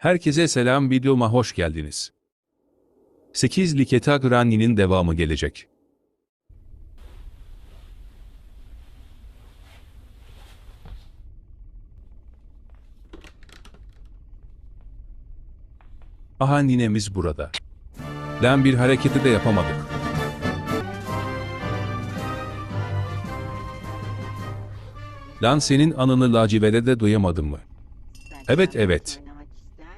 Herkese selam videoma hoş geldiniz. 8 Liketa Granny'nin devamı gelecek. Aha ninemiz burada. Lan bir hareketi de yapamadık. Lan senin anını lacivere de duyamadım mı? Evet evet.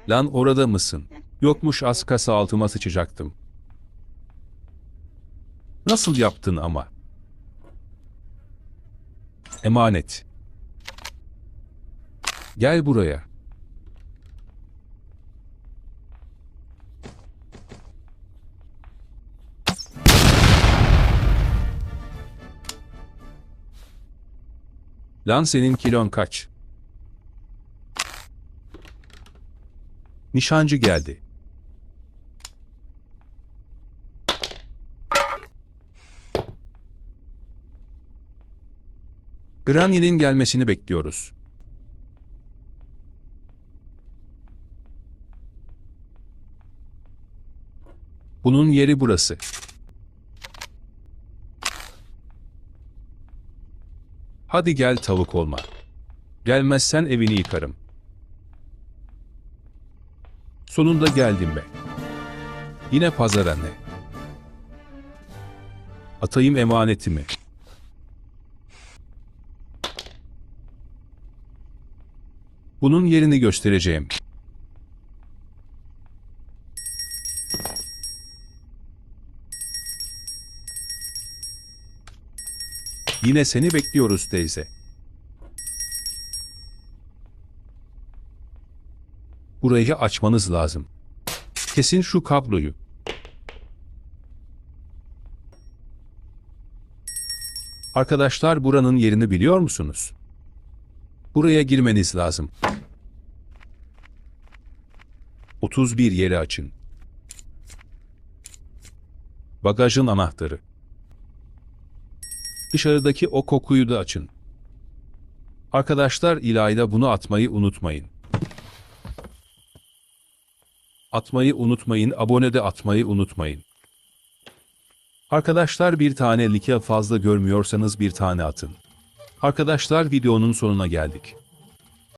Lan orada mısın? Yokmuş az kasa altıma sıçacaktım. Nasıl yaptın ama? Emanet. Gel buraya. Lan senin kilon kaç? Nişancı geldi. Granny'nin gelmesini bekliyoruz. Bunun yeri burası. Hadi gel tavuk olma. Gelmezsen evini yıkarım. Sonunda geldim be. Yine pazar anne. Atayım emanetimi. Bunun yerini göstereceğim. Yine seni bekliyoruz teyze. Burayı açmanız lazım. Kesin şu kabloyu. Arkadaşlar buranın yerini biliyor musunuz? Buraya girmeniz lazım. 31 yeri açın. Bagajın anahtarı. Dışarıdaki o kokuyu da açın. Arkadaşlar İlayda bunu atmayı unutmayın. Atmayı unutmayın, abone de atmayı unutmayın. Arkadaşlar bir tane like fazla görmüyorsanız bir tane atın. Arkadaşlar videonun sonuna geldik.